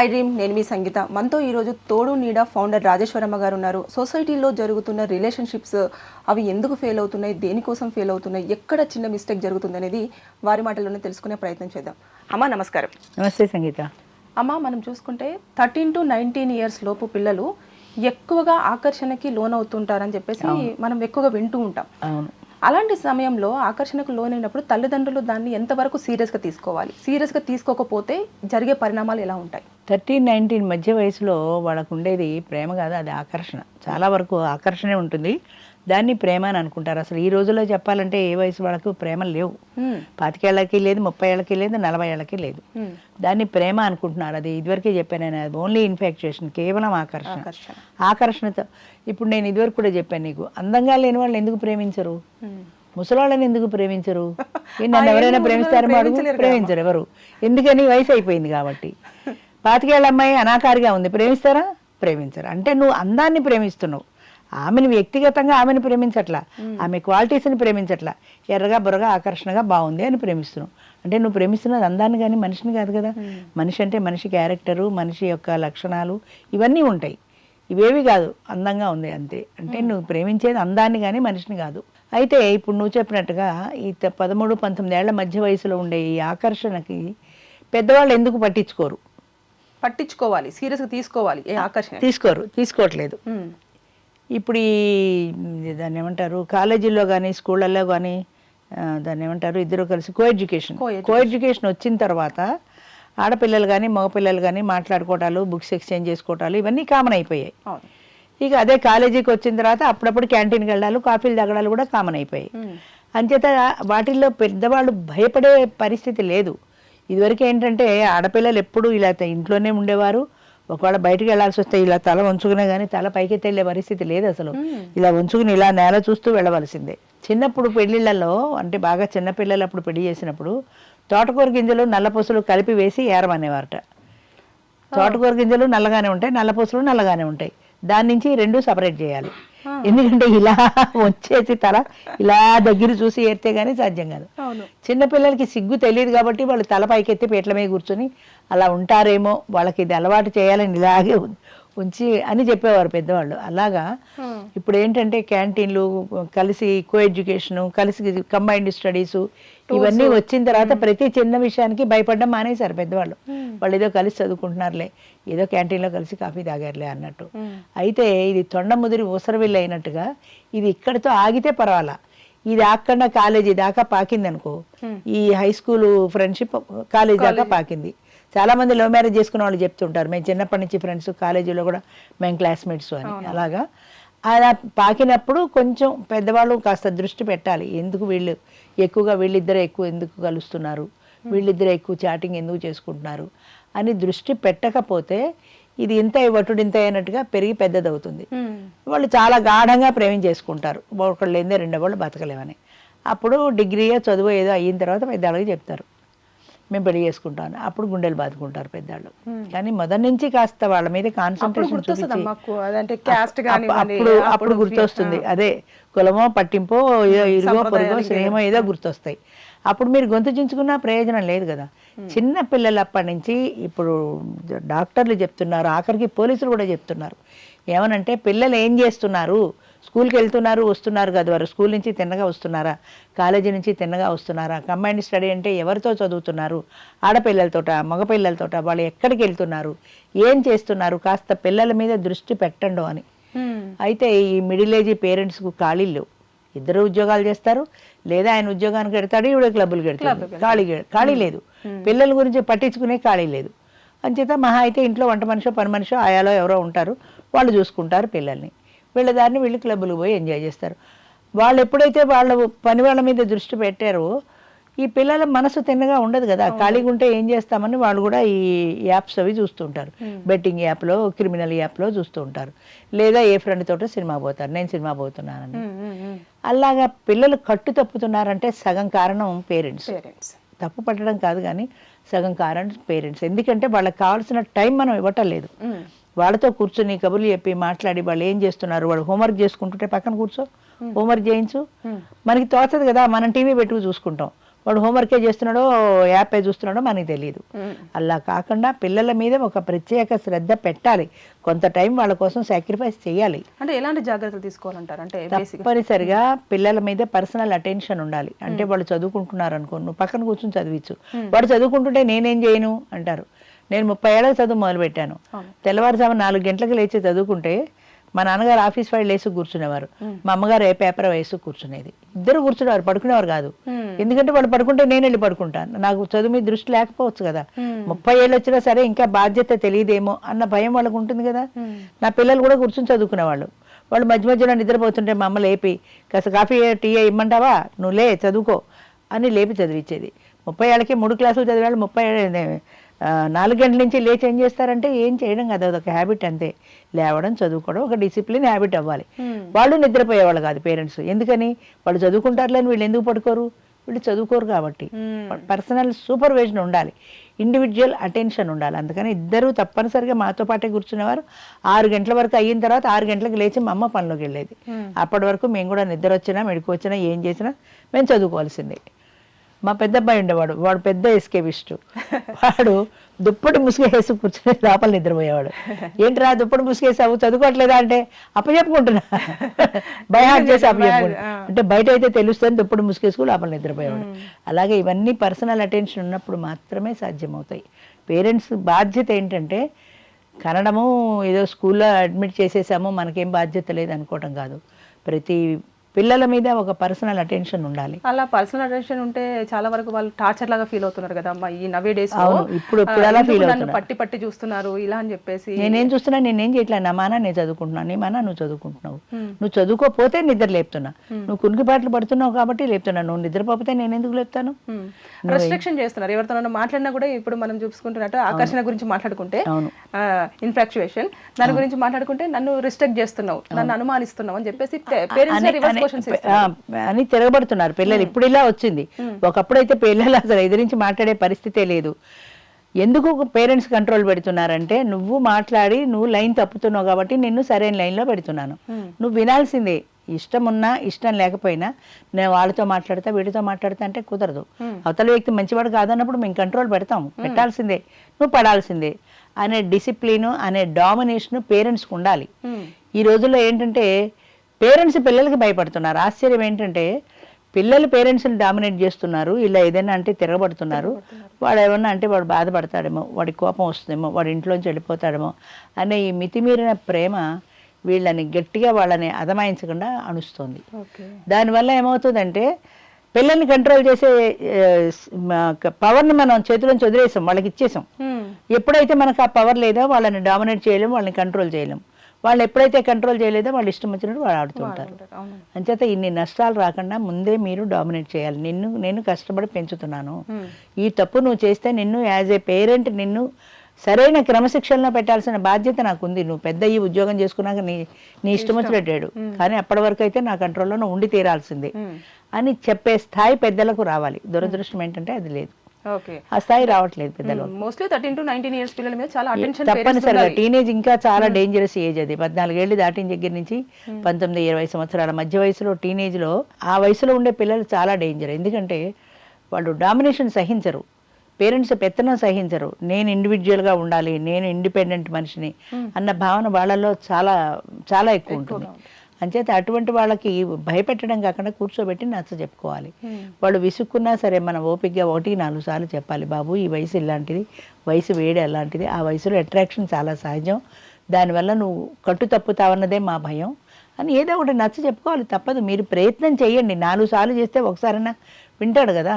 I dream నేను మీ సంగీత. మనతో ఈరోజు తోడు నీడ ఫౌండర్ రాజేశ్వరమ్మ గారు ఉన్నారు. సొసైటీలో జరుగుతున్న రిలేషన్షిప్స్ అవి ఎందుకు ఫెయిల్ అవుతున్నాయి? దేనికోసం ఫెయిల్ అవుతున్నాయి? ఎక్కడ చిన్న మిస్టేక్ జరుగుతుంది అనేది వారి మాటల్లోనే తెలుసుకునే ప్రయత్నం చేద్దాం. అమ్మ నమస్కారం. నమస్తే సంగీత. అమ్మ మనం చూసుకుంటే థర్టీన్ టు నైన్టీన్ ఇయర్స్ లోపు పిల్లలు ఎక్కువగా ఆకర్షణకి లోన్ అవుతుంటారని చెప్పేసి మనం ఎక్కువగా వింటూ ఉంటాం. అలాంటి సమయంలో ఆకర్షణకు లోనైనప్పుడు తల్లిదండ్రులు దాన్ని ఎంతవరకు సీరియస్గా తీసుకోవాలి? సీరియస్గా తీసుకోకపోతే జరిగే పరిణామాలు ఎలా ఉంటాయి? థర్టీన్ నైన్టీన్ మధ్య వయసులో వాళ్ళకు ఉండేది ప్రేమ కాదు అది ఆకర్షణ. చాలా వరకు ఆకర్షణే ఉంటుంది. దాన్ని ప్రేమ అని అనుకుంటారు. అసలు ఈ రోజుల్లో చెప్పాలంటే ఏ వయసు వాళ్ళకు ప్రేమ లేవు. పాతికేళ్ళకి లేదు ముప్పై ఏళ్ళకి లేదు నలభై ఏళ్ళకి లేదు. దాన్ని ప్రేమ అనుకుంటున్నారు. అది ఇదివరకే చెప్పాను నేను అది ఓన్లీ ఇన్ఫాక్చుయేషన్ కేవలం ఆకర్షణ. ఆకర్షణ. ఆకర్షణతో ఇప్పుడు నేను ఇదివరకు కూడా చెప్పాను నీకు అందంగా లేని వాళ్ళు ఎందుకు ప్రేమించరు. ముసలాళ్ళని ఎందుకు ప్రేమించరు? నన్ను ఎవరైనా ప్రేమిస్తారో ప్రేమించరు ఎవరు? ఎందుకని వయసు అయిపోయింది కాబట్టి. పాతికేళ్ళ అమ్మాయి అనాకారిగా ఉంది ప్రేమిస్తారా? ప్రేమించరు. అంటే నువ్వు అందాన్ని ప్రేమిస్తున్నావు. ఆమెను వ్యక్తిగతంగా ఆమెను ప్రేమించట్లా. ఆమె క్వాలిటీస్ని ప్రేమించట్లా. ఎర్రగా బుర్రగా ఆకర్షణగా బాగుంది అని ప్రేమిస్తున్నావు అంటే నువ్వు ప్రేమిస్తున్నది అందాన్ని కానీ మనిషిని కాదు కదా. మనిషి అంటే మనిషి క్యారెక్టరు మనిషి యొక్క లక్షణాలు ఇవన్నీ ఉంటాయి. ఇవేవి కాదు అందంగా ఉంది అంతే. అంటే నువ్వు ప్రేమించేది అందాన్ని కానీ మనిషిని కాదు. అయితే ఇప్పుడు నువ్వు చెప్పినట్టుగా ఈ పదమూడు పంతొమ్మిది ఏళ్ళ మధ్య వయసులో ఉండే ఈ ఆకర్షణకి పెద్దవాళ్ళు ఎందుకు పట్టించుకోరు? పట్టించుకోవాలి. సీరియస్గా తీసుకోవాలి. ఏ ఆకర్షణ? తీసుకోరు. తీసుకోవట్లేదు. ఇప్పుడు ఈ దాన్ని ఏమంటారు కాలేజీల్లో కానీ స్కూళ్ళల్లో కానీ దాన్ని ఏమంటారు ఇద్దరు కలిసి కో ఎడ్యుకేషన్. కో ఎడ్యుకేషన్ వచ్చిన తర్వాత ఆడపిల్లలు కానీ మగపిల్లలు కానీ మాట్లాడుకోవటాలు బుక్స్ ఎక్స్చేంజ్ చేసుకోవటాలు ఇవన్నీ కామన్ అయిపోయాయి. ఇక అదే కాలేజీకి వచ్చిన తర్వాత అప్పుడప్పుడు క్యాంటీన్కి వెళ్ళాలి కాఫీలు తాగడాలు కూడా కామన్ అయిపోయాయి. అంచేత వాటిల్లో పెద్దవాళ్ళు భయపడే పరిస్థితి లేదు. ఇదివరకు ఏంటంటే ఆడపిల్లలు ఎప్పుడు ఇలా ఇంట్లోనే ఉండేవారు. ఒకవేళ బయటికి వెళ్ళాల్సి వస్తే ఇలా తల వంచుకునే కానీ తల పైకి వెళ్ళే పరిస్థితి లేదు అసలు. ఇలా వంచుకుని ఇలా నేల చూస్తూ వెళ్ళవలసిందే. చిన్నప్పుడు పెళ్ళిళ్ళలో అంటే బాగా చిన్న పిల్లలు అప్పుడు పెళ్ళి చేసినప్పుడు తోటకూర గింజలు నల్లపూసలు కలిపి వేసి ఏరమనేవారట. తోటకూర గింజలు నల్లగానే ఉంటాయి నల్లపూసలు నల్లగానే ఉంటాయి. దాని నుంచి రెండు సపరేట్ చేయాలి. ఎందుకంటే ఇలా వచ్చేసి తల ఇలా దగ్గర చూసి ఏరితే గానీ సాధ్యం కాదు. చిన్నపిల్లలకి సిగ్గు తెలియదు కాబట్టి వాళ్ళు తల పైకెత్తి పీటల మీద కూర్చొని అలా ఉంటారేమో వాళ్ళకి ఇది అలవాటు చేయాలని ఇలాగే ఉంచి అని చెప్పేవారు పెద్దవాళ్ళు. అలాగా. ఇప్పుడు ఏంటంటే క్యాంటీన్లు కలిసి కో ఎడ్యుకేషను కలిసి కంబైన్డ్ స్టడీస్ ఇవన్నీ వచ్చిన తర్వాత ప్రతి చిన్న విషయానికి భయపడడం మానేశారు పెద్దవాళ్ళు. వాళ్ళు ఏదో కలిసి చదువుకుంటున్నారులే ఏదో క్యాంటీన్లో కలిసి కాఫీ తాగారులే అన్నట్టు. అయితే ఇది తొండ ముదిరి ఊసరవిల్లి అయినట్టుగా ఇది ఇక్కడితో ఆగితే పర్వాలా? ఇది ఆకుండా కాలేజీ దాకా పాకింది అనుకో ఈ హై స్కూల్ ఫ్రెండ్షిప్ కాలేజీ దాకా పాకింది. చాలా మంది లవ్ మ్యారేజ్ చేసుకున్న వాళ్ళు చెప్తుంటారు. మేము చిన్నప్పటి నుంచి ఫ్రెండ్స్ కాలేజీలో కూడా మేము క్లాస్మేట్స్ అని. అలాగా? అలా పాకినప్పుడు కొంచెం పెద్దవాళ్ళు కాస్త దృష్టి పెట్టాలి. ఎందుకు వీళ్ళు ఎక్కువగా వీళ్ళిద్దరే ఎక్కువ ఎందుకు కలుస్తున్నారు? వీళ్ళిద్దరే ఎక్కువ చాటింగ్ ఎందుకు చేసుకుంటున్నారు? అని దృష్టి పెట్టకపోతే ఇది ఇంత వటుడు ఇంత అయినట్టుగా పెరిగి పెద్దదవుతుంది. వాళ్ళు చాలా గాఢంగా ప్రేమించేసుకుంటారు. ఒకళ్ళు లేదే రెండో వాళ్ళు బతకలేమని అప్పుడు డిగ్రీ చదువు ఏదో అయిన తర్వాత పెద్దవాళ్ళకి చెప్తారు. మేము పెళ్ళి చేసుకుంటాను అప్పుడు గుండెలు బాదుకుంటారు పెద్దవాళ్ళు. కానీ మొదటి నుంచి కాస్త వాళ్ళ మీద కాన్సన్ట్రేషన్ అప్పుడు అప్పుడు గుర్తొస్తుంది. అదే కులమో పట్టింపో ఇరుగో పొరుగో స్నేహమో ఏదో గుర్తొస్తాయి. అప్పుడు మీరు గొంతు చించుకున్నా ప్రయోజనం లేదు కదా. చిన్న పిల్లలు అప్పటి నుంచి ఇప్పుడు డాక్టర్లు చెప్తున్నారు ఆఖరికి పోలీసులు కూడా చెప్తున్నారు. ఏమనంటే పిల్లలు ఏం చేస్తున్నారు? స్కూల్కి వెళ్తున్నారు వస్తున్నారు కదా. వారు స్కూల్ నుంచి తిన్నగా వస్తున్నారా? కాలేజీ నుంచి తిన్నగా వస్తున్నారా? కంబైన్డ్ స్టడీ అంటే ఎవరితో చదువుతున్నారు? ఆడపిల్లలతోట మగపిల్లలతోట వాళ్ళు ఎక్కడికి వెళ్తున్నారు? ఏం చేస్తున్నారు? కాస్త పిల్లల మీద దృష్టి పెట్టండు అని. అయితే ఈ మిడిల్ ఏజ్ పేరెంట్స్కు ఖాళీలు లేవు. ఇద్దరు ఉద్యోగాలు చేస్తారు లేదా ఆయన ఉద్యోగానికి పెడతాడు ఈవిడ క్లబ్బులు పెడతాడు ఖాళీ ఖాళీ లేదు. పిల్లల గురించి పట్టించుకునే ఖాళీ లేదు. అంచేత మహా అయితే ఇంట్లో వంట మనిషో పని మనిషో ఆయాలో ఎవరో ఉంటారు. వాళ్ళు చూసుకుంటారు పిల్లల్ని. వీళ్ళ దారిని వీళ్ళు క్లబ్బులు పోయి ఎంజాయ్ చేస్తారు. వాళ్ళు ఎప్పుడైతే వాళ్ళ పని వాళ్ళ మీద దృష్టి పెట్టారో ఈ పిల్లల మనసు తిన్నగా ఉండదు కదా. ఖాళీగా ఉంటే ఏం చేస్తామని వాళ్ళు కూడా ఈ యాప్స్ అవి చూస్తుంటారు బెట్టింగ్ యాప్లో క్రిమినల్ యాప్లో చూస్తూ ఉంటారు. లేదా ఏ ఫ్రెండ్ తోటో సినిమా పోతారు. నేను సినిమా పోతున్నానని. అలాగా పిల్లలు కట్టు తప్పుతున్నారంటే సగం కారణం పేరెంట్స్. తప్పు పట్టడం కాదు కానీ సగం కారణం పేరెంట్స్. ఎందుకంటే వాళ్ళకి కావాల్సిన టైం మనం ఇవ్వటం లేదు. వాళ్ళతో కూర్చొని కబుర్లు చెప్పి మాట్లాడి వాళ్ళు ఏం చేస్తున్నారు? వాళ్ళు హోంవర్క్ చేసుకుంటుంటే పక్కన కూర్చో. హోంవర్క్ చేయించు. మనకి తోచదు కదా మనం టీవీ పెట్టుకు చూసుకుంటాం. వాడు హోంవర్కే చేస్తున్నాడో యాపే చూస్తున్నాడో మనకి తెలియదు. అలా కాకుండా పిల్లల మీద ఒక ప్రత్యేక శ్రద్ధ పెట్టాలి. కొంత టైం వాళ్ళ కోసం సాక్రిఫైస్ చేయాలి. అంటే ఎలాంటి జాగ్రత్తలు తీసుకోవాలంటారు? అంటే తప్పనిసరిగా పిల్లల మీద పర్సనల్ అటెన్షన్ ఉండాలి. అంటే వాళ్ళు చదువుకుంటున్నారు అనుకో నువ్వు పక్కన కూర్చొని చదివించు. వాడు చదువుకుంటుంటే నేనేం చేయను? అంటారు. నేను ముప్పై ఏళ్ళకి చదువు మొదలు పెట్టాను అవును. తెల్లవారుజాము నాలుగు గంటలకు లేచి చదువుకుంటే మా నాన్నగారు ఆఫీస్ ఫైల్ వేసి కూర్చునేవారు. మా అమ్మగారు ఏ పేపర్ వేసి కూర్చునేది. ఇద్దరు కూర్చునేవారు పడుకునేవారు కాదు. ఎందుకంటే వాళ్ళు పడుకుంటే నేను వెళ్ళి పడుకుంటాను. నాకు చదువు మీద దృష్టి లేకపోవచ్చు కదా. ముప్పై ఏళ్ళు వచ్చినా సరే ఇంకా బాధ్యత తెలియదేమో అన్న భయం వాళ్ళకు ఉంటుంది కదా. నా పిల్లలు కూడా కూర్చొని చదువుకునేవాళ్ళు. వాళ్ళు మధ్య మధ్యలో నిద్రపోతుంటే మా అమ్మ లేపి కాస్త కాఫీ టీ ఇమ్మంటావా? నువ్వు లే చదువుకో అని లేపి చదివించేది ముప్పై ఏళ్ళకి మూడు క్లాసులు చదివాళ్ళు ముప్పై ఏళ్ళ- నాలుగు గంటల నుంచి లేచి ఏం చేస్తారంటే ఏం చేయడం కదా అదొక హ్యాబిట్ అంతే. లేవడం చదువుకోవడం ఒక డిసిప్లిన్ హ్యాబిట్ అవ్వాలి. వాళ్ళు నిద్రపోయేవాళ్ళు కాదు పేరెంట్స్ ఎందుకని? వాళ్ళు చదువుకుంటారులేని వీళ్ళు ఎందుకు పడుకోరు? వీళ్ళు చదువుకోరు కాబట్టి. పర్సనల్ సూపర్విజన్ ఉండాలి. ఇండివిజువల్ అటెన్షన్ ఉండాలి. అందుకని ఇద్దరు తప్పనిసరిగా మాతో పాటే కూర్చునేవారు. ఆరు గంటల వరకు అయిన తర్వాత ఆరు గంటలకు లేచి మా అమ్మ పనిలోకి వెళ్ళేది. అప్పటి వరకు మేము కూడా నిద్ర వచ్చినా మెడికి వచ్చినా ఏం చేసినా మేము చదువుకోవాల్సిందే. మా పెద్ద అబ్బాయి ఉండేవాడు. వాడు పెద్ద ఎస్కేవిస్ట్. వాడు దుప్పటి ముసుగేసి కూర్చుని లోపల నిద్రపోయేవాడు. ఏంట్రా దుప్పటి ముసుగేసావు? చదువుకోవట్లేదా అంటే అప్పచెప్పుకుంటున్నా. భయం చేసి అప్పచెప్పుకుంటా. అంటే బయట అయితే తెలుస్తుంది దుప్పటి ముసుగేసుకు లోపల నిద్రపోయేవాడు. అలాగే ఇవన్నీ పర్సనల్ అటెన్షన్ ఉన్నప్పుడు మాత్రమే సాధ్యమవుతాయి. పేరెంట్స్ బాధ్యత ఏంటంటే కనడము ఏదో స్కూల్లో అడ్మిట్ చేసేసాము మనకేం బాధ్యత లేదు అనుకోవటం కాదు. ప్రతి పిల్లల మీద ఒక పర్సనల్ అటెన్షన్ ఉండాలి. అలా పర్సనల్ అటెన్షన్ ఉంటే చాలా వరకు వాళ్ళు టార్చర్ లాగా ఫీల్ అవుతున్నారు కదా అమ్మా ఈ నవే డేస్ ఇప్పుడు- ఇప్పుడు అలా feel నన్ను. పట్టి పట్టి చూస్తున్నారు ఇలా అని చెప్పేసి. నేనేం చూస్తున్నా నేనేం చేయట్లే నా మాన నేను చదువుకుంటున్నాను నీ మాన నువ్వు చదువుకుంటున్నావు. నువ్వు చదువుకోపోతే నిద్ర లేపుతున్నా. నువ్వు కునికిపాట్లు పడుతున్నావు కాబట్టి లేపుతున్నా. నువ్వు నిద్రపోతే నేను ఎందుకు లేపుతాను? రెస్ట్రిక్షన్ చేస్తున్నారు. ఎవరితో మాట్లాడినా కూడా ఇప్పుడు మనం చూసుకుంటున్నట్టు ఆకర్షణ గురించి మాట్లాడుకుంటే ఇన్ఫాక్చుయేషన్ దాని గురించి మాట్లాడుకుంటే నన్ను రిస్ట్రిక్ట్ చేస్తున్నావు నన్ను అనుమానిస్తున్నావు అని చెప్పేసి పేరెంట్స్ అని- తిరగబడుతున్నారు పిల్లలు. ఇప్పుడు ఇలా వచ్చింది. ఒకప్పుడైతే పిల్లలు అసలు ఎదిరించి మాట్లాడే పరిస్థితే లేదు. ఎందుకు పేరెంట్స్ కంట్రోల్ పెడుతున్నారంటే నువ్వు మాట్లాడి నువ్వు లైన్ తప్పుతున్నావు కాబట్టి నిన్ను సరైన లైన్లో పెడుతున్నాను. నువ్వు వినాల్సిందే. ఇష్టం ఉన్నా ఇష్టం లేకపోయినా నేను వాళ్ళతో మాట్లాడతా వీడితో మాట్లాడతా అంటే కుదరదు. అవతల వ్యక్తి మంచివాడు కాదన్నప్పుడు మేము కంట్రోల్ పెడతాం. పెట్టాల్సిందే. నువ్వు పడాల్సిందే. అనే డిసిప్లిన్ అనే డామినేషన్ పేరెంట్స్కి ఉండాలి. ఈ రోజుల్లో ఏంటంటే పేరెంట్స్ పిల్లలకి భయపడుతున్నారు. ఆశ్చర్యం ఏంటంటే పిల్లలు పేరెంట్స్ని డామినేట్ చేస్తున్నారు. ఇలా ఏదైనా అంటే తిరగబడుతున్నారు. వాడు ఏమన్నా అంటే వాడు బాధపడతాడేమో వాడికి కోపం వస్తుందేమో వాడి ఇంట్లోంచి వెళ్ళిపోతాడేమో అనే ఈ మితిమీరిన ప్రేమ వీళ్ళని గట్టిగా వాళ్ళని అదమాయించకుండా అణుస్తుంది. దానివల్ల ఏమవుతుందంటే పిల్లల్ని కంట్రోల్ చేసే పవర్ని మనం చేతిలోంచి వదిలేసాం వాళ్ళకి ఇచ్చేసాం. ఎప్పుడైతే మనకు ఆ పవర్ లేదో వాళ్ళని డామినేట్ చేయలేం వాళ్ళని కంట్రోల్ చేయలేం. వాళ్ళు ఎప్పుడైతే కంట్రోల్ చేయలేదో వాళ్ళు ఇష్టం వచ్చినట్టు వాళ్ళు ఆడుతుంటారు అంచేత ఇన్ని నష్టాలు రాకుండా ముందే మీరు డామినేట్ చేయాలి. నిన్ను నేను కష్టపడి పెంచుతున్నాను. ఈ తప్పు నువ్వు చేస్తే నిన్ను యాజ్ ఏ పేరెంట్ నిన్ను సరైన క్రమశిక్షణలో పెట్టాల్సిన బాధ్యత నాకు ఉంది నువ్వు పెద్ద ఈ ఉద్యోగం చేసుకున్నాక నీ నీ ఇష్టం వచ్చినట్టాడు. కానీ అప్పటి వరకు అయితే నా కంట్రోల్లో ఉండి తీరాల్సిందే. అని చెప్పే స్థాయి పెద్దలకు రావాలి. దురదృష్టం ఏంటంటే అది లేదు. ఆ స్థాయి రావట్లేదు పెద్దలు. Mostly thirteen to nineteen years పిల్లల మీద చాలా అటెన్షన్ తప్పనిసరిగా. టీనేజ్ ఇంకా చాలా డేంజరస్ ఏజ్ అది. పద్నాలుగేళ్ళు దాటిన దగ్గర నుంచి పంతొమ్మిది ఇరవై సంవత్సరాల మధ్య వయసులో టీనేజ్లో ఆ వయసులో ఉండే పిల్లలు చాలా డేంజర్ ఎందుకంటే వాళ్ళు డామినేషన్ సహించరు. పేరెంట్స్ పెత్తనం సహించరు. నేను individual గా ఉండాలి నేను ఇండిపెండెంట్ మనిషిని అన్న భావన వాళ్ళలో చాలా చాలా ఎక్కువ ఉంటుంది. అంచేత అటువంటి వాళ్ళకి భయపెట్టడం కాకుండా కూర్చోబెట్టి నచ్చ చెప్పుకోవాలి. వాళ్ళు విసుక్కున్నా సరే మనం ఓపికగా ఒకటి నాలుగు సార్లు చెప్పాలి బాబు ఈ వయసు ఇలాంటిది వయసు వేడి అలాంటిది ఆ వయసులో అట్రాక్షన్ చాలా సహజం దానివల్ల నువ్వు కట్టు తప్పుతావన్నదే మా భయం అని ఏదో ఒకటి నచ్చ చెప్పుకోవాలి. తప్పదు. మీరు ప్రయత్నం చేయండి నాలుగు సార్లు చేస్తే ఒకసారైనా వింటాడు కదా.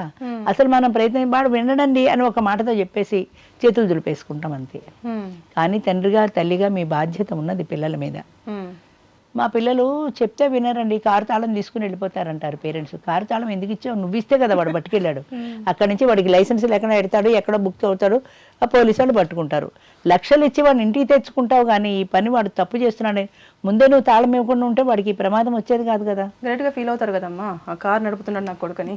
అసలు మనం ప్రయత్నం వాడు వినడండి అని ఒక మాటతో చెప్పేసి చేతులు దులిపేసుకుంటాం అంతే. కానీ తండ్రిగా తల్లిగా మీ బాధ్యత ఉన్నది పిల్లల మీద. మా పిల్లలు చెప్తే వినరండి కారు తాళం తీసుకుని వెళ్ళిపోతారంటారు పేరెంట్స్. కారు తాళం ఎందుకు ఇచ్చావు? నువ్వు ఇస్తే కదా వాడు పట్టుకెళ్ళాడు. అక్కడి నుంచి వాడికి లైసెన్స్ లేకుండా ఎడతాడు ఎక్కడ బుక్ అవుతాడు ఆ పోలీసు వాళ్ళు పట్టుకుంటారు. లక్షలు ఇచ్చి వాడిని ఇంటికి తెచ్చుకుంటావు కానీ ఈ పని వాడు తప్పు చేస్తున్నాడు. ముందే నువ్వు తాళం ఇవ్వకుండా ఉంటే వాడికి ప్రమాదం వచ్చేది కాదు కదా. గ్రేట్గా ఫీల్ అవుతారు కదమ్మా. ఆ కార్ నడుపుతున్నాడు నా కొడుకని.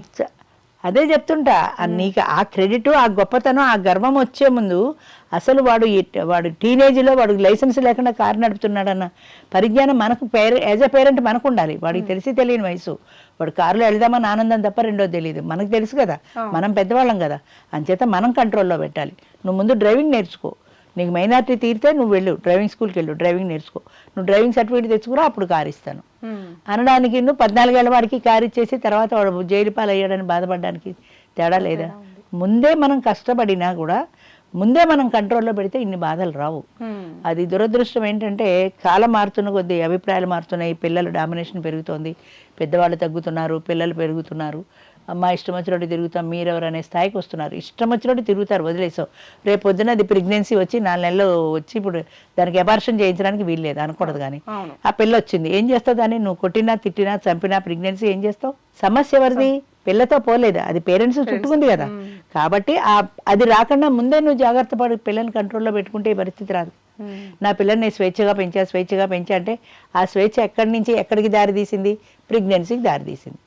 అదే చెప్తుంటా నీకు ఆ క్రెడిట్ ఆ గొప్పతనం ఆ గర్వం వచ్చే ముందు అసలు వాడు వాడు టీనేజ్లో వాడు లైసెన్స్ లేకుండా కారు నడుపుతున్నాడన్న పరిజ్ఞానం మనకు పేర యాజ్ అ పేరెంట్ మనకు ఉండాలి వాడికి తెలిసి తెలియని వయసు. వాడు కారులో వెళ్దామని ఆనందం తప్ప రెండోది తెలియదు మనకు తెలుసు కదా. మనం పెద్దవాళ్ళం కదా. అంచేత మనం కంట్రోల్లో పెట్టాలి. నువ్వు ముందు డ్రైవింగ్ నేర్చుకో. నీకు మైనార్టీ తీరితే నువ్వు వెళ్ళు డ్రైవింగ్ స్కూల్కి వెళ్ళు డ్రైవింగ్ నేర్చుకో. నువ్వు డ్రైవింగ్ సర్టిఫికేట్ తెచ్చుకురా అప్పుడు కారు ఇస్తాను. అనడానికి నువ్వు పద్నాలుగేళ్ళ వాడికి కారు ఇచ్చేసి తర్వాత వాడు జైలు పాలు అయ్యాడని బాధపడడానికి తేడా లేదా? ముందే మనం కష్టపడినా కూడా ముందే మనం కంట్రోల్లో పెడితే ఇన్ని బాధలు రావు. అది దురదృష్టం ఏంటంటే కాలం మారుతున్న కొద్దీ అభిప్రాయాలు మారుతున్నాయి పిల్లల డామినేషన్ పెరుగుతోంది పెద్దవాళ్ళు తగ్గుతున్నారు పిల్లలు పెరుగుతున్నారు. అమ్మ ఇష్టం వచ్చినట్టు తిరుగుతాం మీరెవరు అనే స్థాయికి వస్తున్నారు. ఇష్టం వచ్చినట్టు తిరుగుతారు వదిలేసావు. రేపు పొద్దున అది ప్రెగ్నెన్సీ వచ్చి నాలుగు నెలలు వచ్చి ఇప్పుడు దానికి అబార్షన్ చేయించడానికి వీల్లేదు అనకూడదు కానీ. ఆ పిల్ల వచ్చింది. ఏం చేస్తావు దాన్ని? నువ్వు కొట్టినా తిట్టినా చంపినా ప్రెగ్నెన్సీ ఏం చేస్తావు? సమస్య ఎవరిది? పిల్లతో పోలేదు? అది పేరెంట్స్ చుట్టుకుంది కదా. కాబట్టి ఆ అది రాకుండా ముందే నువ్వు జాగ్రత్త పడి పిల్లల్ని కంట్రోల్లో పెట్టుకుంటే ఈ పరిస్థితి రాదు. నా పిల్లల్ని స్వేచ్ఛగా పెంచా స్వేచ్ఛగా పెంచా అంటే ఆ స్వేచ్ఛ ఎక్కడి నుంచి ఎక్కడికి దారి తీసింది? ప్రెగ్నెన్సీకి దారి తీసింది.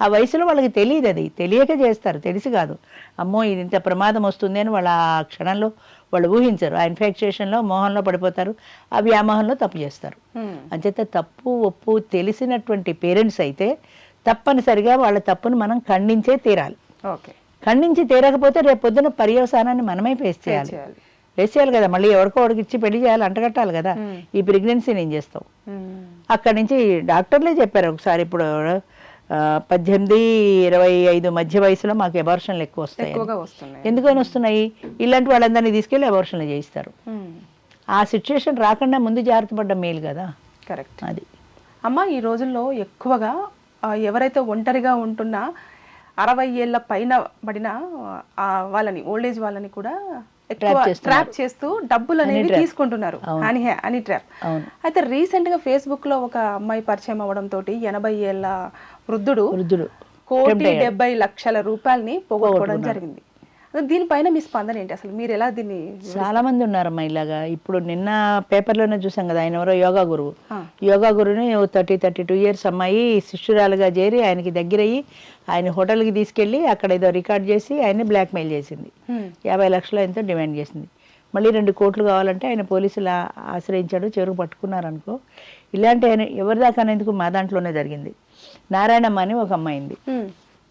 ఆ వయసులో వాళ్ళకి తెలియదు అది. తెలియక చేస్తారు. తెలిసి కాదు. అమ్మో ఇది ఇంత ప్రమాదం వస్తుంది అని వాళ్ళ ఆ క్షణంలో వాళ్ళు ఊహించరు. ఆ ఇన్ఫెక్షన్లో మోహంలో పడిపోతారు. ఆ వ్యామోహంలో తప్పు చేస్తారు. అంచేత తప్పు ఒప్పు తెలిసినటువంటి పేరెంట్స్ అయితే తప్పనిసరిగా వాళ్ళ తప్పును మనం ఖండించే తీరాలి. ఓకే. ఖండించి తీరకపోతే రేపు పొద్దున పర్యవసానాన్ని మనమే ఫేస్ చేయాలి. ఫేస్ చేయాలి కదా. మళ్ళీ ఎవరికో ఒకరికి ఇచ్చి పెళ్ళి చేయాలి అంటగట్టాలి కదా. ఈ ప్రెగ్నెన్సీని ఏం చేస్తావు. అక్కడి నుంచి డాక్టర్లే చెప్పారు ఒకసారి ఇప్పుడు పద్దెనిమిది ఇరవై ఐదు మధ్య వయసులో మాకు అబార్షన్లు ఎక్కువ వస్తాయి ఎందుకని వస్తున్నాయి? ఇలాంటి వాళ్ళందరినీ తీసుకెళ్ళి అబార్షన్లు చేయిస్తారు. ఆ సిచ్యుయేషన్ రాకుండా ముందు జాగ్రత్త పడ్డం మేలు కదా? కరెక్ట్ అది. అమ్మ ఈ రోజుల్లో ఎక్కువగా ఎవరైతే ఒంటరిగా ఉంటున్నా అరవై ఏళ్ళ పైన పడిన ఆ, వాళ్ళని ఓల్డ్ ఏజ్ వాళ్ళని కూడా. ట్రాప్ చేస్తూ డబ్బులు అనేవి తీసుకుంటున్నారు. అని అని ట్రాప్ అయితే రీసెంట్గా ఫేస్బుక్లో ఒక అమ్మాయి పరిచయం అవ్వడం తోటి ఎనభై ఏళ్ళ వృద్ధుడు కోటి డెబ్బై లక్షల రూపాయల్ని పోగొట్టుకోవడం జరిగింది. దీనిపైన మీ స్పందన ఏంటి? అసలు మీరు ఎలా దీన్ని చాలా మంది ఉన్నారమ్మా ఇలాగా. ఇప్పుడు నిన్న పేపర్లోనే చూసాం కదా ఆయన ఎవరో యోగా గురువు. యోగా గురువుని థర్టీ థర్టీ టూ ఇయర్స్ అమ్మాయి శిష్యురాలుగా చేరి ఆయనకి దగ్గరయ్యి ఆయన హోటల్కి తీసుకెళ్ళి అక్కడ ఏదో రికార్డ్ చేసి ఆయన్ని బ్లాక్మెయిల్ చేసింది. యాభై లక్షలు ఎంతో డిమాండ్ చేసింది. మళ్ళీ రెండు కోట్లు కావాలంటే ఆయన పోలీసులు ఆశ్రయించాడు చెరువు పట్టుకున్నారనుకో. ఇలాంటి ఆయన ఎవరి దాకా అనేందుకు మా దాంట్లోనే జరిగింది? నారాయణమ్మ అని ఒక అమ్మాయింది.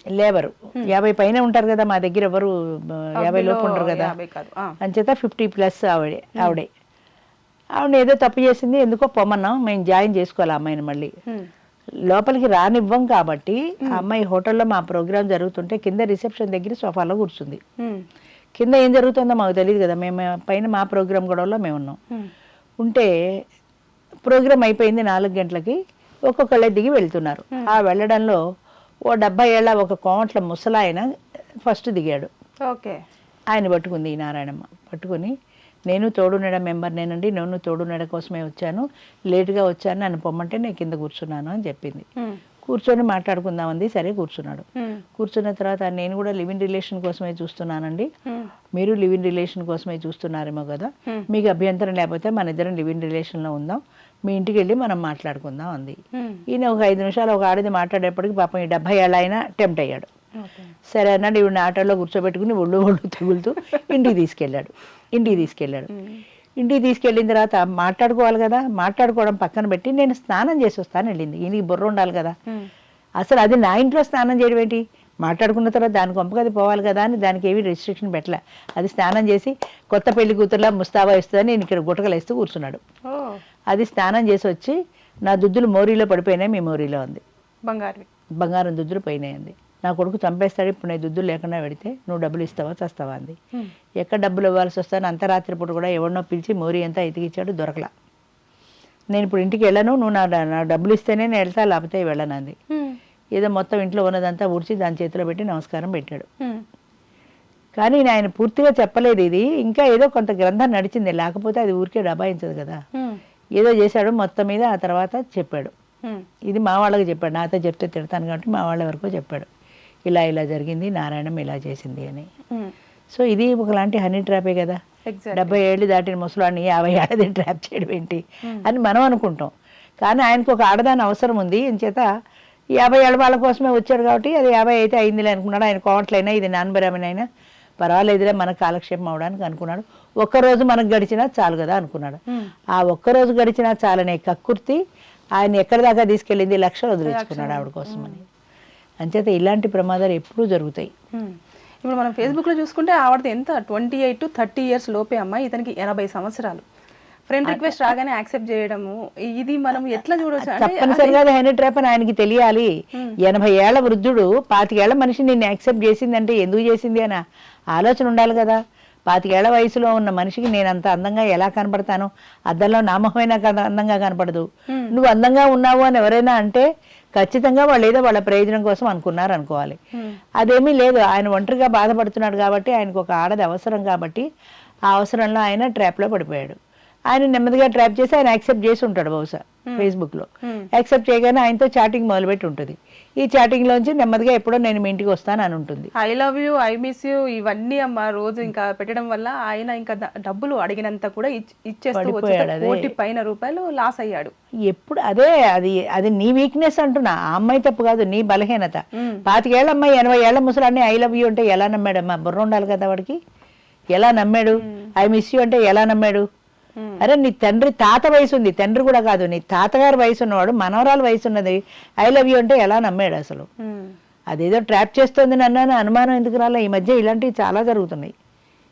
లేబరు. యాభై పైన ఉంటారు కదా మా దగ్గర ఎవరు యాభై లోపు ఉంటారు కదా. అంచేత ఫిఫ్టీ ప్లస్ ఆవిడే ఆవిడే. ఆవిడ ఏదో తప్పు చేసింది ఎందుకో పొమ్మన్నాం మేము జాయిన్ చేసుకోవాలి అమ్మాయిని మళ్ళీ. లోపలికి రానివ్వం కాబట్టి ఆ అమ్మాయి హోటల్లో మా ప్రోగ్రామ్ జరుగుతుంటే కింద రిసెప్షన్ దగ్గర సోఫాలో కూర్చుంది. కింద ఏం జరుగుతుందో మాకు తెలియదు కదా మేము పైన మా ప్రోగ్రామ్ గొడవలో మేము ఉన్నాం. ఉంటే ప్రోగ్రామ్ అయిపోయింది నాలుగు గంటలకి ఒక్కొక్కళ్ళే దిగి వెళ్తున్నారు. ఆ వెళ్ళడంలో ఓ డెబ్బై ఏళ్ళ ఒక కోమట్ల ముసలాయన ఫస్ట్ దిగాడు ఓకే ఆయన పట్టుకుంది ఈ నారాయణమ్మ పట్టుకొని నేను తోడునడ మెంబర్ నేనండి నేను తోడునడ కోసమే వచ్చాను లేటుగా వచ్చాను నన్ను పొమ్మంటే నేను కింద కూర్చున్నాను అని చెప్పింది. కూర్చొని మాట్లాడుకుందామంది సరే కూర్చున్నాడు. కూర్చున్న తర్వాత నేను కూడా లివ్ ఇన్ రిలేషన్ కోసమే చూస్తున్నానండి. మీరు లివ్ ఇన్ రిలేషన్ కోసమే చూస్తున్నారేమో కదా. మీకు అభ్యంతరం లేకపోతే మన ఇద్దరం లివ్ ఇన్ రిలేషన్లో ఉందాం మీ ఇంటికి వెళ్ళి మనం మాట్లాడుకుందాం అంది. ఈయన ఒక ఐదు నిమిషాలు ఒక ఆడిది మాట్లాడేప్పటికి పాపం ఈ డెబ్బై ఏళ్ళ ఆయన టెంప్ట్ అయ్యాడు సరే అన్నాడు ఈవిడ ఆటోలో కూర్చోబెట్టుకుని ఒళ్ళు ఒళ్ళు తగులుతూ ఇంటికి తీసుకెళ్ళాడు. ఇంటికి తీసుకెళ్ళాడు. ఇంటికి తీసుకెళ్ళిన తర్వాత మాట్లాడుకోవాలి కదా మాట్లాడుకోవడం పక్కన పెట్టి నేను స్నానం చేసి వస్తాను వెళ్ళింది. ఈయనకి బుర్ర ఉండాలి కదా. అసలు అది నా ఇంట్లో స్నానం చేయడం ఏంటి? మాట్లాడుకున్న తర్వాత దాని కొంపకది పోవాలి కదా అని దానికి ఏవి రెస్ట్రిక్షన్ పెట్టలే. అది స్నానం చేసి కొత్త పెళ్ళి కూతురులా ముస్తాబా ఇస్తుందని నేను ఇక్కడ గుటకలు వేస్తూ కూర్చున్నాడు. అది స్నానం చేసి వచ్చి నా దుద్దులు మోరీలో పడిపోయినాయి మీ మోరీలో ఉంది. బంగారు బంగారం దుద్దులు పోయినాయండి నా కొడుకు చంపేస్తాడు ఇప్పుడు నేను దుద్దులు లేకుండా పెడితే నువ్వు డబ్బులు ఇస్తావా చస్తావా అంది. ఎక్కడ డబ్బులు ఇవ్వాల్సి వస్తాను అంతరాత్రి పూట కూడా ఎవరినో పిలిచి మోరీ అంతా ఎతికిచ్చాడు దొరకలా. నేను ఇప్పుడు ఇంటికి వెళ్ళను నువ్వు నా నా డబ్బులు ఇస్తేనే నేను వెళ్తా లేకపోతే వెళ్ళను అంది. హ్మ్. ఏదో మొత్తం ఇంట్లో ఉన్నదంతా ఊడ్చి దాని చేతిలో పెట్టి నమస్కారం పెట్టాడు. కానీ నేను ఆయన పూర్తిగా చెప్పలేదు ఇది. ఇంకా ఏదో కొంత గ్రంథం నడిచింది. లేకపోతే అది ఊరికే డబాయించదు కదా. ఏదో చేశాడు మొత్తం మీద ఆ తర్వాత చెప్పాడు. ఇది మా వాళ్ళకి చెప్పాడు. నాతో చెప్తే తిడతాను కాబట్టి మా వాళ్ళ వరకు చెప్పాడు. ఇలా ఇలా జరిగింది. నారాయణం ఇలా చేసింది అని. సో ఇది ఒకలాంటి హనీ ట్రాపే కదా. డెబ్బై ఏళ్ళు దాటిన ముసలాన్ని యాభై ఏళ్ళది ట్రాప్ చేయడం ఏంటి అని మనం అనుకుంటాం. కానీ ఆయనకు ఒక ఆడదాని అవసరం ఉంది. చేత యాభై ఏళ్ళ వాళ్ళ కోసమే వచ్చాడు కాబట్టి అది యాభై అయితే అయిందిలే అనుకున్నాడు. ఆయన కోవట్లైనా ఇది నాన్ బ్రాహ్మణ్ అయినా పర్వాలేదులే మనకు కాలక్షేపం అవడానికి అనుకున్నాడు. ఒక్కరోజు మనకు గడిచినా చాలు కదా అనుకున్నాడు. ఆ ఒక్కరోజు గడిచినా చాలనే కక్కుర్తి ఆయన ఎక్కడి దాకా తీసుకెళ్ళింది లక్షలు వదిలించుకున్నాడు ఆవిడ కోసమని అంచేత ఇలాంటి ప్రమాదాలు ఎప్పుడూ జరుగుతాయి. ఇప్పుడు మనం ఫేస్బుక్లో చూసుకుంటే ఆవిడది ఎంత? Twenty eight to thirty years లోపే అమ్మాయి ఇతనికి ఎనభై సంవత్సరాలు. ఫ్రెండ్ రిక్వెస్ట్ రాగానే యాక్సెప్ట్ చేయడము. ఇది మనం ఎట్లా చూడొచ్చు? తప్పనిసరిగా హనీ ట్రాప్ అని ఆయనకి తెలియాలి. ఎనభై ఏళ్ళ వృద్ధుడు పాతికేళ్ళ మనిషి నిన్ను యాక్సెప్ట్ చేసిందంటే ఎందుకు చేసింది అని? ఆలోచన ఉండాలి కదా. పాతికేళ్ళ వయసులో ఉన్న మనిషికి నేను అంత అందంగా ఎలా కనపడతాను? అద్దంలో నా మొహమైనా కదా అందంగా కనపడదు. నువ్వు అందంగా ఉన్నావు అని ఎవరైనా అంటే ఖచ్చితంగా వాళ్ళు ఏదో వాళ్ళ ప్రయోజనం కోసం అనుకున్నారు అనుకోవాలి. అదేమీ లేదు. ఆయన ఒంటరిగా బాధపడుతున్నాడు కాబట్టి ఆయనకు ఒక ఆడది అవసరం కాబట్టి ఆ అవసరంలో ఆయన ట్రాప్లో పడిపోయాడు. ఆయన నెమ్మదిగా ట్రాప్ చేసి ఆయన యాక్సెప్ట్ చేసి ఉంటాడు బహుశా ఫేస్బుక్లో యాక్సెప్ట్ చేయగానే ఆయనతో చాటింగ్ మొదలుపెట్టి ఉంటుంది. ఈ చాటింగ్ లోంచి నెమ్మదిగా ఎప్పుడో నేను మీ ఇంటికి వస్తాను అని ఉంటుంది. I love you I miss you ఇవన్నీ అమ్మ రోజు ఇంకా పెట్టడం వల్ల ఆయన ఇంకా డబ్బులు అడిగినంత కూడా ఇచ్- ఇచ్చేస్తూ పడిపోయాడు వచ్చేసరికి అదే. కోటి పైన రూపాయలు లాస్ అయ్యాడు. ఎప్పుడు అదే అది అది నీ వీక్నెస్ అంటున్నా. ఆ అమ్మాయి తప్పు కాదు నీ బలహీనత. మ్మ్. పాతికేళ్ళ అమ్మాయి ఎనభై ఏళ్ళ ముసలాన్ని ఐ లవ్ యూ అంటే ఎలా నమ్మాడమ్మా? బుర్ర ఉండాలి కదా వాడికి. ఎలా నమ్మాడు? ఐ మిస్ యూ అంటే ఎలా నమ్మాడు? మ్మ్. అరే నీ తండ్రి తాత వయసు ఉంది తండ్రి కూడా కాదు. నీ తాతగారి వయసు ఉన్నవాడు మనవరాల వయసు ఉన్నది ఐ లవ్ యూ అంటే ఎలా నమ్మాడు అసలు? ఉమ్. అదేదో ట్రాప్ చేస్తుంది నన్ను అని అనుమానం ఎందుకు రాలే? ఈ మధ్య ఇలాంటివి చాలా జరుగుతున్నాయి.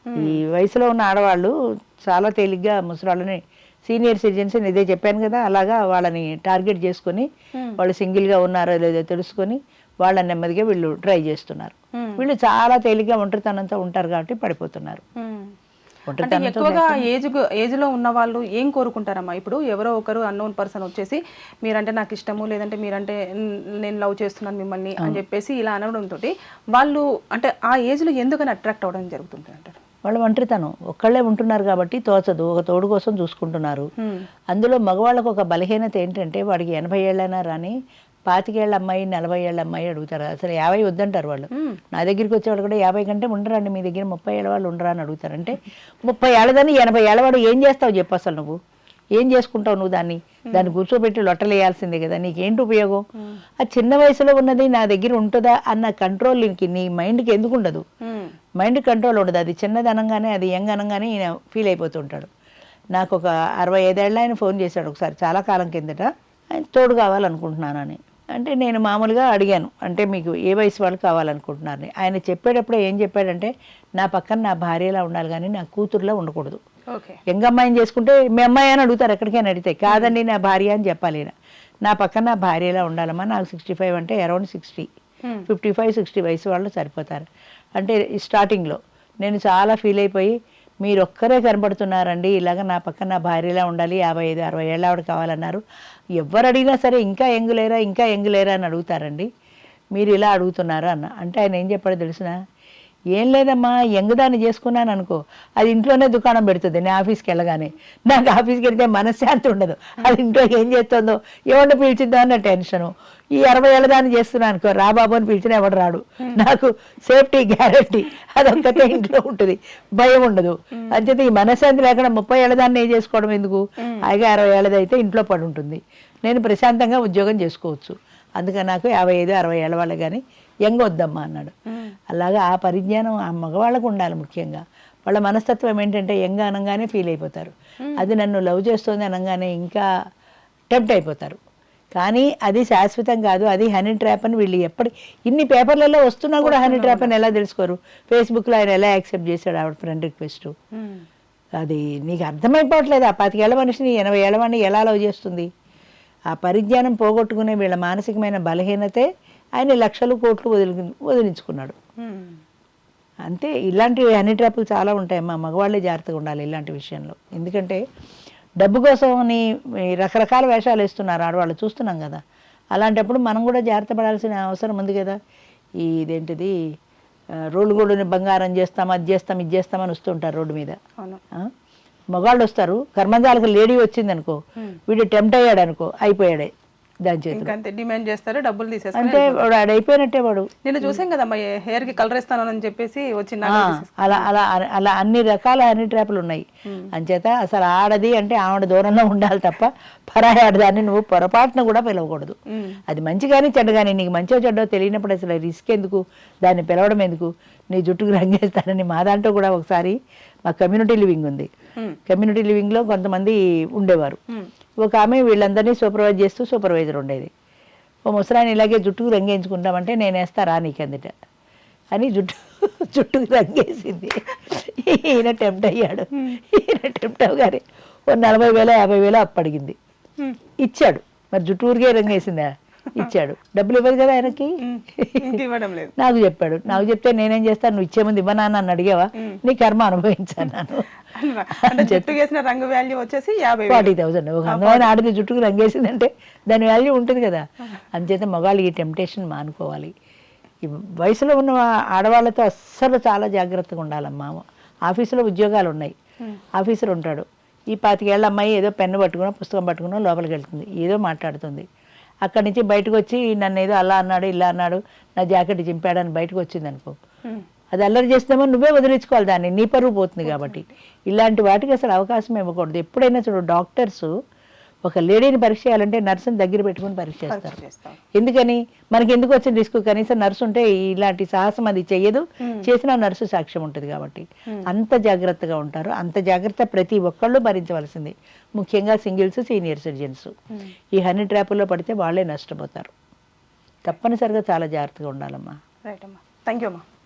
ఈ వయసులో ఉన్న ఆడవాళ్ళు చాలా తేలిగ్గా ముసలాళ్ళని సీనియర్ సిటిజన్స్ ఇదే చెప్పాను కదా అలాగా వాళ్ళని టార్గెట్ చేసుకొని వాళ్ళు సింగిల్గా ఉన్నారో లేదో తెలుసుకొని వాళ్ళని నెమ్మదిగా వీళ్ళు ట్రై చేస్తున్నారు. Hmm. వీళ్ళు చాలా తేలిగ్గా ఒంటరితనంతో ఉంటారు కాబట్టి పడిపోతున్నారు. అంటే ఎక్కువగా ఏజ్ ఏజ్లో ఉన్న వాళ్ళు ఏం కోరుకుంటారమ్మా? ఇప్పుడు ఎవరో ఒకరు అన్నోన్ పర్సన్ వచ్చేసి మీరంటే నాకు ఇష్టము లేదంటే మీరంటే నేను లవ్ చేస్తున్నాను మిమ్మల్ని అని చెప్పేసి ఇలా అనడంతో వాళ్ళు అంటే ఆ ఏజ్లో ఎందుకని అట్రాక్ట్ అవ్వడం జరుగుతుంది అంటారు? వాళ్ళు ఒంటరితనం. ఒక్కళ్ళే ఉంటున్నారు కాబట్టి తోచదు. ఒక తోడు కోసం చూసుకుంటున్నారు. అందులో మగవాళ్ళకు ఒక బలహీనత ఏంటంటే వాడికి ఎనభై ఏళ్ళైనా రాని పాతికేళ్ళ అమ్మాయి నలభై ఏళ్ళ అమ్మాయి అడుగుతారు. అసలు యాభై వద్దంటారు వాళ్ళు. నా దగ్గరికి వచ్చేవాళ్ళు కూడా యాభై కంటే ఉండరండి మీ దగ్గర ముప్పై ఏళ్ళ వాళ్ళు ఉండరా అని అడుగుతారు. అంటే ముప్పై ఏళ్ళదని ఎనభై ఏళ్ళవాడు ఏం చేస్తావు చెప్పు అసలు నువ్వు? ఏం చేసుకుంటావు నువ్వు దాన్ని? దాన్ని కూర్చోబెట్టి లొట్టలేయాల్సిందే కదా నీకేంటి ఉపయోగం? ఆ చిన్న వయసులో ఉన్నది నా దగ్గర ఉంటుందా అన్న కంట్రోల్ నీకు నీ మైండ్కి ఎందుకు ఉండదు. మైండ్ కంట్రోల్ ఉండదు. అది చిన్నది అనగానే అది యంగ్ అనగానే ఈయన ఫీల్ అయిపోతుంటాడు నాకు ఒక అరవై ఐదేళ్ళ ఆయన ఫోన్ చేశాడు ఒకసారి చాలా కాలం కిందట. ఆయన తోడు కావాలనుకుంటున్నానని. అంటే నేను మామూలుగా అడిగాను. అంటే మీకు ఏ వయసు వాళ్ళు కావాలనుకుంటున్నారని. ఆయన చెప్పేటప్పుడు ఏం చెప్పాడంటే నా పక్కన నా భార్యలా ఉండాలి కానీ నా కూతురులా ఉండకూడదు. యంగ్ అమ్మాయిని చేసుకుంటే మీ అమ్మాయి అని అడుగుతారు ఎక్కడికైనా అడిగితే. కాదండి నా భార్య అని చెప్పాలి. నా పక్కన నా భార్యలా ఉండాలమ్మా నాకు సిక్స్టీ ఫైవ్ అంటే around sixty. Fifty five sixty వయసు వాళ్ళు సరిపోతారు. అంటే స్టార్టింగ్లో నేను చాలా ఫీల్ అయిపోయి మీరు ఒక్కరే కనబడుతున్నారండి. ఇలాగ నా పక్కన నా భార్యలా ఉండాలి. యాభై ఐదు అరవై ఏళ్ళ ఆవిడ కావాలన్నారు. ఎవరు అడిగినా సరే ఇంకా ఎంగు లేరా ఇంకా ఎంగు లేరా అని అడుగుతారండి. మీరు ఇలా అడుగుతున్నారు అన్న. అంటే ఆయన ఏం చెప్పాడో తెలిసిన? ఏం లేదమ్మా ఎంగుదాన్ని చేసుకున్నాను అనుకో. అది ఇంట్లోనే దుకాణం పెడుతుంది నేను ఆఫీస్కి వెళ్ళగానే. నాకు ఆఫీస్కి వెళ్తే మనశ్శాంతి ఉండదు. అది ఇంట్లో ఏం చేస్తుందో ఎవరిని పిలిచిందో అన్న టెన్షను. ఈ అరవై ఏళ్ళ దాన్ని చేస్తున్నాను అనుకో రా బాబు అని పిలిచినా ఎవడు రాడు. నాకు సేఫ్టీ గ్యారంటీ అదొక్కటే ఇంట్లో ఉంటుంది. భయం ఉండదు. అంచేత ఈ మనశ్శాంతి లేకుండా ముప్పై ఏళ్ళ దాన్ని ఏం చేసుకోవడం ఎందుకు? హాయిగా అరవై ఏళ్ళది అయితే ఇంట్లో పడి ఉంటుంది. నేను ప్రశాంతంగా ఉద్యోగం చేసుకోవచ్చు. అందుకని నాకు యాభై ఐదు అరవై ఏళ్ళ వాళ్ళు కానీ యంగ్ వద్దమ్మా అన్నాడు. అలాగా ఆ పరిజ్ఞానం ఆ మగవాళ్ళకు ఉండాలి ముఖ్యంగా. వాళ్ళ మనస్తత్వం ఏంటంటే యంగ్ అనగానే ఫీల్ అయిపోతారు. అది నన్ను లవ్ చేస్తుంది అనగానే ఇంకా టెంప్ట్ అయిపోతారు. కానీ అది శాశ్వతం కాదు అది హనీ ట్రాప్ అని వీళ్ళు ఎప్పటి ఇన్ని పేపర్లలో వస్తున్నా కూడా హనీ ట్రాప్ అని ఎలా తెలుసుకోరు? ఫేస్బుక్లో ఆయన ఎలా యాక్సెప్ట్ చేశాడు ఆవిడ ఫ్రెండ్ రిక్వెస్ట్. అది నీకు అర్థమైపోవట్లేదు. ఆ పాతికేళ్ళ మనిషిని ఎనభై ఏళ్ళ వాడిని ఎలా లవ్ చేస్తుంది? ఆ పరిజ్ఞానం పోగొట్టుకునే వీళ్ళ మానసికమైన బలహీనతే ఆయన లక్షలు కోట్లు వదిలి వదిలించుకున్నాడు. ఉమ్. అంతే ఇలాంటి హనీ ట్రాపులు చాలా ఉంటాయి మా మగవాళ్ళే జాగ్రత్తగా ఉండాలి ఇలాంటి విషయంలో. ఎందుకంటే డబ్బు కోసం అని రకరకాల వేషాలు వేస్తున్నారు ఆడవాళ్ళు. చూస్తున్నాం కదా. అలాంటప్పుడు మనం కూడా జాగ్రత్త పడాల్సిన అవసరం ఉంది కదా. ఈ ఇదేంటిది రోడ్డు గోడుని బంగారం చేస్తాం అది చేస్తాం ఇది చేస్తామని వస్తుంటారు రోడ్డు మీద? మగాళ్ళు వస్తారు. కర్మజాలకు లేడీ వచ్చింది అనుకో Hmm. వీడు టెంప్ట్ అయ్యాడు అనుకో అయిపోయాడే. దాని చేతిలో. అంతే డిమాండ్ చేస్తారు డబ్బులు తీసేసుకొని అంటే వాడు ఆడ అయిపోయినట్టే వాడు. నిన్న చూసాం కదమ్మా హెయిర్కి కలర్ ఇస్తానని చెప్పేసి వచ్చి ఆ, నగలు తీసేసుకొని. అలా అలా అలా అన్ని రకాల హనీ ట్రాప్లు ఉన్నాయి. అంచేత అసలు ఆడది అంటే ఆవిడ దూరంలో ఉండాలి తప్ప పరాయి ఆడదాన్ని నువ్వు పొరపాటున కూడా పిలవకూడదు. అది మంచి కానీ చెడ్డ కానీ నీకు మంచో చెడ్డో తెలియనప్పుడు అసలు రిస్క్ ఎందుకు? దాన్ని పిలవడం ఎందుకు? నీ జుట్టుకు రంగేస్తానని మా దాంట్లో కూడా ఒకసారి మా కమ్యూనిటీ లివింగ్ ఉంది. కమ్యూనిటీ లివింగ్లో కొంతమంది ఉండేవారు. ఒక ఆమె వీళ్ళందరినీ సూపర్వైజ్ చేస్తూ సూపర్వైజర్ ఉండేది. ఓ ముసలాయన ఇలాగే జుట్టుకు రంగేయించుకుంటామంటే నేను వేస్తా రా నీకందిట అని జుట్టు జుట్టుకు రంగేసింది. ఈయన టెంప్ట్ అయ్యాడు. ఈయన టెంప్ట్ అవగానే ఓ నలభై వేల యాభై వేల అప్పు అడిగింది ఉమ్. ఇచ్చాడు. మరి జుట్టు ఊరికే రంగేసిందా? ఇచ్చాడు. డబ్బులు ఇవ్వదు కదా ఆయనకి? నాకు చెప్పాడు. నాకు చెప్తే నేనేం చేస్తాను నువ్వు ఇచ్చే ముందు ఇవ్వనా అని అడిగావా? నీ కర్మ అనుభవించాను రంగు వాల్యూ వచ్చేసి. Forty thousand. ఒక అందమైన ఆడది జుట్టుకు రంగేసిందంటే దాని వాల్యూ ఉంటుంది కదా. అంచేత మగాళ్ళు ఈ టెంప్టేషన్ మానుకోవాలి. ఈ వయసులో ఉన్న ఆడవాళ్ళతో అస్సలు చాలా జాగ్రత్తగా ఉండాలమ్మా. ఆఫీసులో ఉద్యోగాలు ఉన్నాయి. ఆఫీసర్ ఉంటాడు. ఈ పాతికేళ్ళ అమ్మాయి ఏదో పెన్ను పట్టుకునో పుస్తకం పట్టుకునో లోపలికి వెళ్తుంది. ఏదో మాట్లాడుతుంది. అక్కడి నుంచి బయటకు వచ్చి నన్ను ఏదో అలా అన్నాడు ఇలా అన్నాడు నా జాకెట్ చింపాడని బయటకు వచ్చింది అనుకో. అది అల్లరి చేస్తామో నువ్వే వదిలించుకోవాలి దాన్ని నీ పరువు పోతుంది. కాబట్టి. ఇలాంటి వాటికి అసలు అవకాశం ఇవ్వకూడదు. ఎప్పుడైనా చూడు డాక్టర్స్ ఒక లేడీని పరీక్ష చేయాలంటే నర్సుని దగ్గర పెట్టుకుని పరీక్ష చేస్తారు. చేస్తాం ఎందుకని? మనకి ఎందుకు వచ్చిన రిస్క్? కనీసం నర్సు ఉంటే ఇలాంటి సాహసం అది చెయ్యదు. చేసిన నర్సు సాక్ష్యం ఉంటుంది కాబట్టి. అంత జాగ్రత్తగా ఉంటారు. అంత జాగ్రత్త ప్రతి ఒక్కళ్ళు భరించవలసింది. ముఖ్యంగా సింగిల్స్ సీనియర్ సిటిజన్స్ ఈ హనీ ట్రాపుల్లో పడితే వాళ్ళే నష్టపోతారు. తప్పనిసరిగా చాలా జాగ్రత్తగా ఉండాలమ్మా. రైట్ అమ్మా. థ్యాంక్ యూ అమ్మా.